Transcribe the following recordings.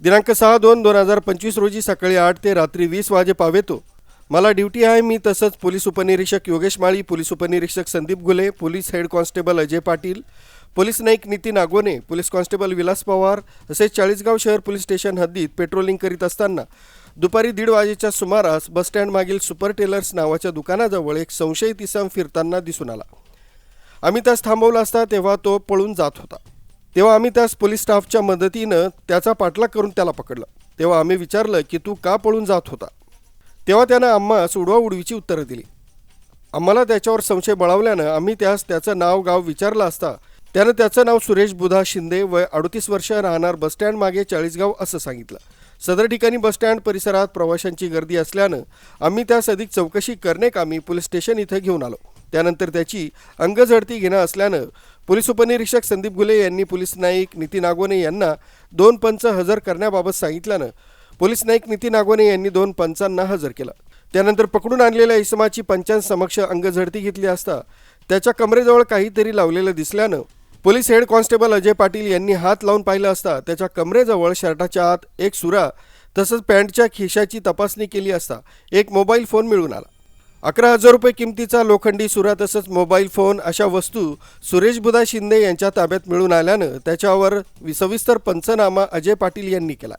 दिनांक सहा दोन दोन हजार पंचवीस रोजी सकाळी आठ ते रात्री वीस वाजे पावेतो मला ड्युटी आहे मी तसंच पोलीस उपनिरीक्षक योगेश माळी पोलीस उपनिरीक्षक Sandeep Ghule police head constable Ajay Patil police Naik Nitin Agone police constable Vilas Pawar तसेच चाळीसगाव शहर पोलीस स्टेशन हद्दीत पेट्रोलिंग करीत असताना दुपारी दीड वाजेच्या सुमारास बसस्टँडमागील सुपर टेलर्स नावाच्या दुकानाजवळ एक संशयित इसम फिरताना दिसून आला. आम्ही त्यास थांबवला असता तेव्हा तो पळून जात होता. तेव्हा आम्ही त्यास पोलीस स्टाफच्या मदतीनं त्याचा पाठलाग करून त्याला पकडलं. तेव्हा आम्ही विचारलं की तू का पळून जात होता? तेव्हा त्यानं आम्हास उडवाउडवीची उत्तरं दिली. आम्हाला त्याच्यावर संशय बळावल्यानं आम्ही त्यास त्याचं नाव गाव विचारलं असता त्यानं त्याचं नाव सुरेश बुधा शिंदे वय अडतीस वर्ष राहणार बसस्टँड मागे चाळीसगाव असं सांगितलं. सदर ठिकाणी बसस्टँड परिसरात प्रवाशांची गर्दी असल्यानं आम्ही त्यास अधिक चौकशी करणे कामी पोलीस स्टेशन इथं घेऊन आलो. त्यानंतर त्याची अंगझडती घेणं असल्यानं पोलीस उपनिरीक्षक संदीप गुले यांनी पोलीस नाईक नितीन आगोने यांना दोन पंच हजर करण्याबाबत सांगितल्यानं पोलीस नाईक नितीन आगोने यांनी दोन पंचांना हजर केलं. त्यानंतर पकडून आणलेल्या इसमाची पंचांसमक्ष अंगझडती घेतली असता त्याच्या कमरेजवळ काहीतरी लावलेलं दिसल्यानं police head constable Ajay Patil यांनी हात लावून पाहिलं असता त्याच्या कमरेजवळ शर्टाच्या आत एक सुरा तसंच पॅन्टच्या खिशाची तपासणी केली असता एक मोबाईल फोन मिळून आला. अकरा हजार रुपये किमतीचा लोखंडी सुरा तसंच मोबाईल फोन अशा वस्तू सुरेश बुधा शिंदे यांच्या ताब्यात मिळून आल्यानं त्याच्यावर सविस्तर पंचनामा अजय पाटील यांनी केला.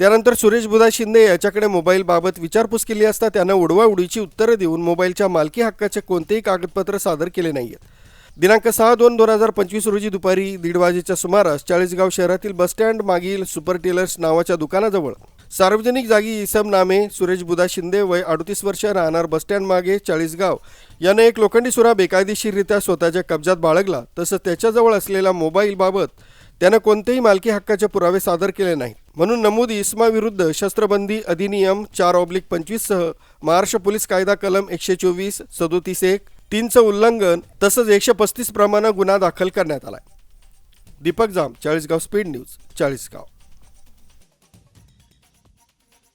त्यानंतर सुरेश बुधा शिंदे याच्याकडे मोबाईलबाबत विचारपूस केली असता त्यानं उडवाउडीची उत्तरं देऊन मोबाईलच्या मालकी हक्काचे कोणतेही कागदपत्र सादर केले नाही आहेत दिनांक सहा दोन दोन हजार पंचवीस रोजी दुपारी दीड वाजेच्या सुमारास चाळीसगाव शहरातील बसस्टँड मागील सुपर टेलर्स नावाच्या दुकानाजवळ सार्वजनिक जागी इसम नामे सुरेश बुधा शिंदे वय अडतीस वर्ष राहणार बसस्टँड मागे चाळीसगाव. यानं एक लोखंडी सुरा बेकायदेशीररित्या स्वतःच्या कब्जात बाळगला. तसंच त्याच्याजवळ असलेल्या मोबाईलबाबत त्यानं कोणतेही मालकी हक्काचे पुरावे सादर केले नाहीत. म्हणून नमूद इस्माविरुद्ध शस्त्रबंदी अधिनियम चार ऑब्लिक पंचवीससह महाराष्ट्र पोलीस कायदा कलम एकशे चोवीस सदोतीस एक तीनचं उल्लंघन तसंच एकशे पस्तीस प्रमाणे गुन्हा दाखल करण्यात आलाय. Deepak Jam Chalisgaon speed news Chalisgaon.